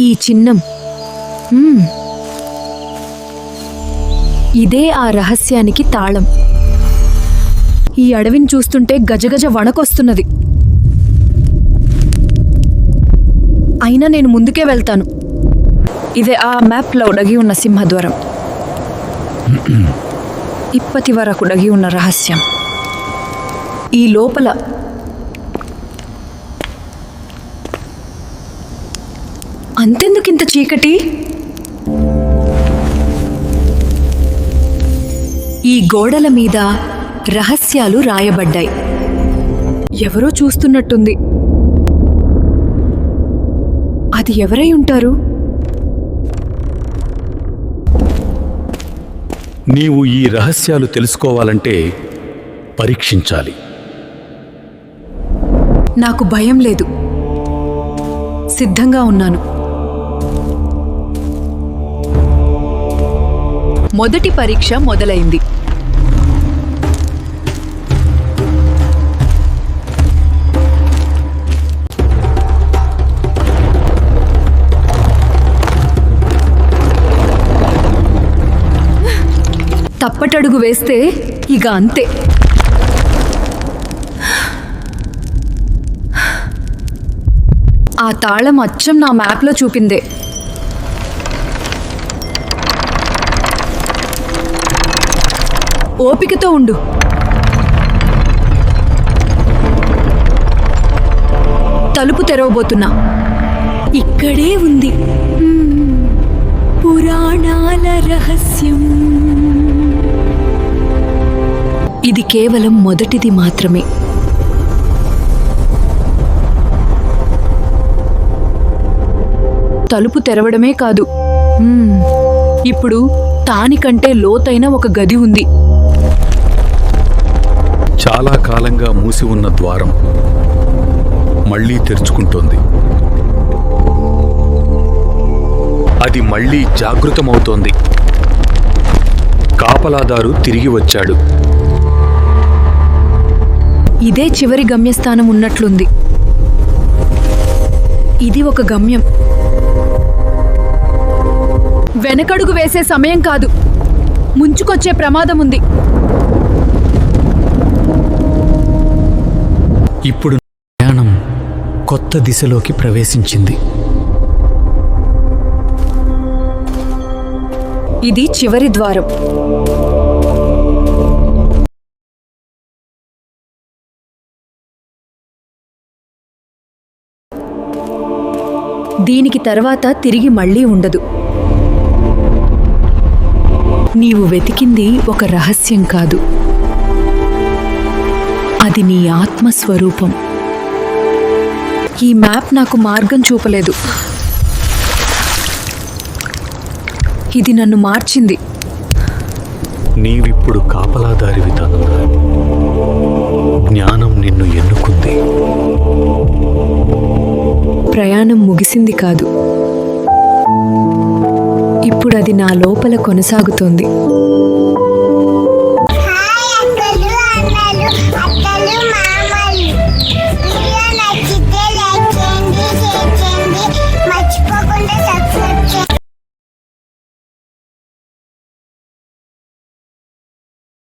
ఈ చిహ్నం. ఇదే ఆ రహస్యానికి తాళం. ఈ అడవిని చూస్తుంటే గజగజ వణకొస్తున్నది. అయినా నేను ముందుకే వెళ్తాను. ఇదే ఆ మ్యాప్లో ఉడగి ఉన్న సింహద్వారం. ఇప్పటి వరకు ఉడగి ఉన్న రహస్యం. ఈ లోపల అంతెందుకింత చీకటి? ఈ గోడల మీద రహస్యాలు రాయబడ్డాయి. ఎవరో చూస్తున్నట్టుంది. అది ఎవరై ఉంటారు? నీవు ఈ రహస్యాలు తెలుసుకోవాలంటే పరీక్షించాలి. నాకు భయం లేదు. సిద్ధంగా ఉన్నాను. మొదటి పరీక్ష మొదలైంది. తప్పటడుగు వేస్తే ఇక అంతే. ఆ తాళం అచ్చం నా మ్యాప్లో చూపిందే. ఓపికతో ఉండు. తలుపు తెరవబోతున్నా. ఇక్కడే ఉంది. పురాణాల రహస్యం. ఇది కేవలం మొదటిది మాత్రమే. తలుపు తెరవడమే కాదు. ఇప్పుడు తానికంటే లోతైన ఒక గది ఉంది. చాలా కాలంగా మూసి ఉన్న ద్వారం మళ్ళీ తెరుచుకుంటోంది. అది మళ్ళీ జాగృతమవుతోంది. కాపలాదారు తిరిగి వచ్చాడు. ఇదే చివరి గమ్యస్థానం ఉన్నట్లుంది. ఇది ఒక గమ్యం. వెనకడుగు వేసే సమయం కాదు. ముంచుకొచ్చే ప్రమాదం ఉంది ఇప్పుడు ప్రయాణం కొత్త దిశలోకి ప్రవేశించింది. ఇది చివరి ద్వారం. దీనికి తర్వాత తిరిగి మళ్ళీ ఉండదు. నీవు వెతికింది ఒక రహస్యం కాదు. అది నీ ఆత్మస్వరూపం. ఈ మ్యాప్ నాకు మార్గం చూపలేదు. ఇది నన్ను మార్చింది. నీవిప్పుడు కాపలాదారివి తనుగా జ్ఞానం నిన్ను ఎన్నుకుంది. ప్రయాణం ముగిసింది కాదు. ఇప్పుడు అది నా లోపల కొనసాగుతోంది.